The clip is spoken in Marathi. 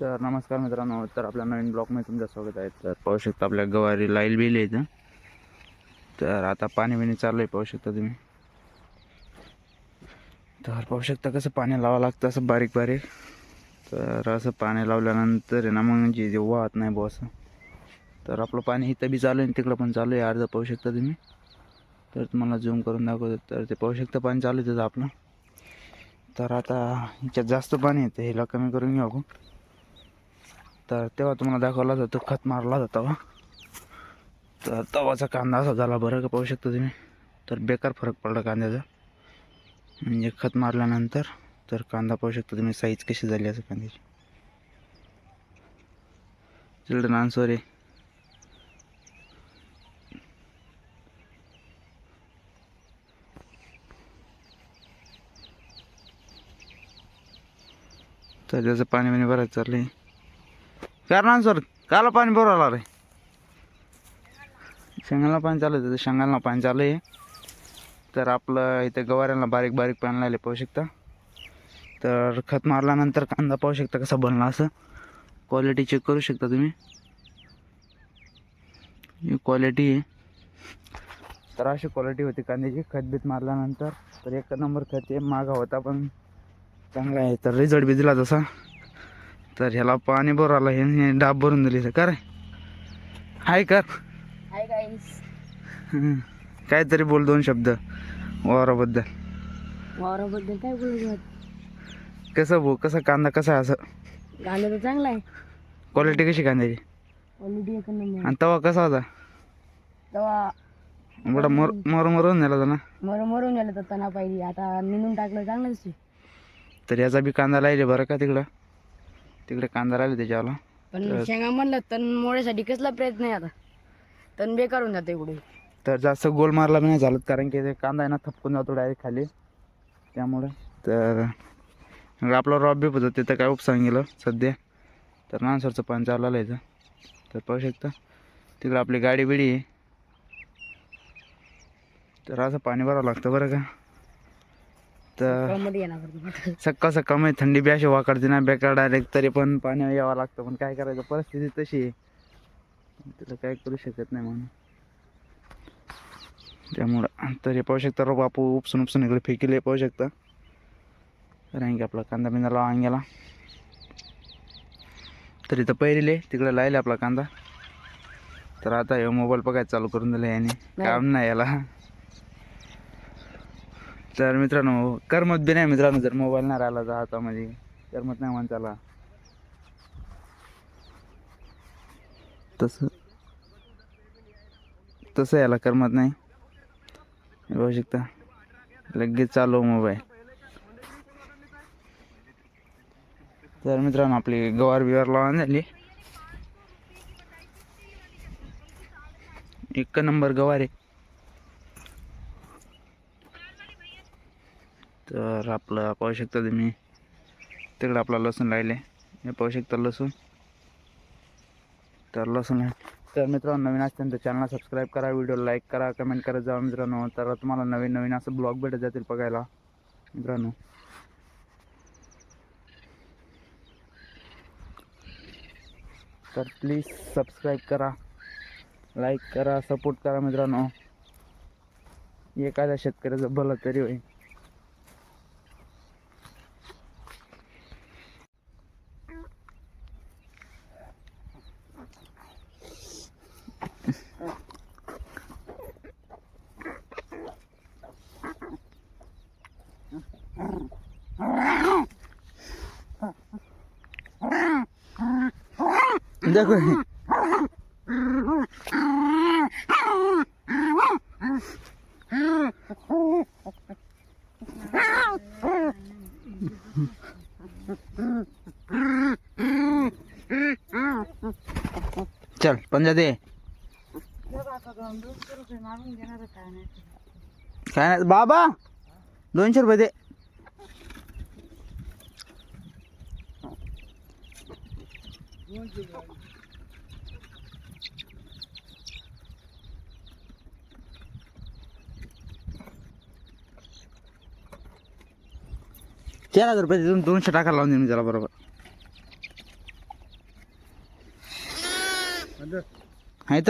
तर नमस्कार मित्रांनो तर आपल्या नवीन ब्लॉकमध्ये तुमचं स्वागत आहे. तर पाहू शकता आपल्या गवारी लाईल बिल इथं. तर आता पाणी बिणी चालू आहे पाहू शकता तुम्ही. तर पाहू शकता कसं पाणी लावावं लागतं असं बारीक बारीक. तर असं पाणी लावल्यानंतर आहे ना मग जे जे वाहत नाही बुवा असं. तर आपलं पाणी इथं बी चालू आहे तिकडं पण चालू आहे अर्धा पाहू शकता तुम्ही. तर तुम्हाला झूम करून दाखवतो. तर ते पाहू शकता पाणी चालू आहे तिथं आपलं. तर आता ह्याच्यात जास्त पाणी येतं ह्याला कमी करून घेऊ आपण तर तेव्हा तुम्हाला दाखवला जातो खत मारला जातो. तेव्हा तर तवाचा कांदा असा झाला बरं का पाहू शकता तुम्ही. तर बेकार फरक पडला कांद्याचा. म्हणजे खत मारल्यानंतर तर कांदा पाहू शकता तुम्ही साईज कशी झाली असं कांद्याची. चिल्ड्रन आन्सर आहे तर त्याचं पाणी बिणी भरायचं आहे कारण सर काला पाणी भरावं रे शेंगाला पाणी चालू आहे शेंगाला पाणी चालू आहे तर आपलं इथे गवाऱ्यांना बारीक बारीक पाणी लागले पाहू शकता तर खत मारल्यानंतर कांदा पाहू शकता कसा बनला असं क्वालिटी चेक करू शकता तुम्ही ही क्वालिटी आहे तर अशी क्वालिटी होती कांद्याची खत बीत मारल्यानंतर तर एक नंबर खत आहे मागा होता पण चांगला आहे तर रिझल्ट बी दिला तसा तर ह्याला पाणी बरं आलं हे डाब भरून दिली सर कर. हाय कर. काहीतरी बोल दोन शब्द. वावराबद्दल. वावराबद्दल काय बोलू कसं भाऊ कसा कांदा कसा आहे असं? गाणं तर चांगलं आहे. क्वालिटी कशी कांद्याची? एक नंबर आणि तवा कसा होता? तेव्हा बडा मर मर मरून नेला होता ना? मर मरून गेलं तर तना पाहिजे आता निघून टाकलं चांगलंच आहे. तर याचा बी कांदा राहिले बरं का तिकडं? तिकडे कांदा राहिले त्याच्यावाला. पण शेंगा म्हणलं तण मोड्यासाठी कसला प्रयत्न आहे आता? तण बेकार होऊन जाते पुढे तर जास्त गोल मारला बी नाही चालत कारण की ते कांदा आहे ना थपकून जातो डायरेक्ट खाली. त्यामुळे तर मग आपलं रॉब बी होतं तिथं काय उपसांग गेलं सध्या. तर नानसरचं पाणी चालू आलं इथं. तर पाहू शकता तिकडं आपली गाडी बिडी आहे. तर असं पाणी भरावं लागतं बरं का. तर. सकाळ सकाळमध्ये थंडी बी अशी वाकडते ना बेकार डायरेक्ट तरी पण पाणी यावं लागतं. पण काय करायचं? परिस्थिती तशी आहे. तिला काय करू शकत नाही म्हणून. त्यामुळं तरी पाहू शकता रोप बापू उपसून उपसून इकडे फेकीले पाहू शकता. आणखी आपला कांदा बिंदा लावा अंग्याला. तर इथं पहिरिले तिकडे लायले आपला कांदा. तर आता हे मोबाईल बघायला चालू करून दिलं याने काम नाही याला. तर मित्रांनो करमत बी नाही मित्रांनो जर मोबाईल नाही राहिला तर हातामध्ये. करमत नाही माणसाला. तसं तसं याला करमत नाही. बघू शकता. लगेच चालू मोबाईल तर मित्रांनो आपली गवार बिवार लावून झाली. एक नंबर गवार आहे. तर आपलं पाहू शकता तुम्ही. तिकडं आपला लसूण राहिले. हे पाहू शकता लसूण. तर लसूण तर मित्रांनो नवीन असतील तर चॅनलला सबस्क्राईब करा व्हिडिओ लाईक करा कमेंट करत जा मित्रांनो. तर तुम्हाला नवीन नवीन असं ब्लॉग भेटत जातील बघायला. मित्रांनो. तर प्लीज सबस्क्राईब करा लाईक करा सपोर्ट करा मित्रांनो. एखाद्या शेतकऱ्याचं भलं तरी होईल. देखो चल पंजा दे. काय नाही बाबा दोनशे रुपये दे. चार हजार रुपये तिथून दोनशे टाकायला लावून देईन मी त्याला बरोबर. आहे तर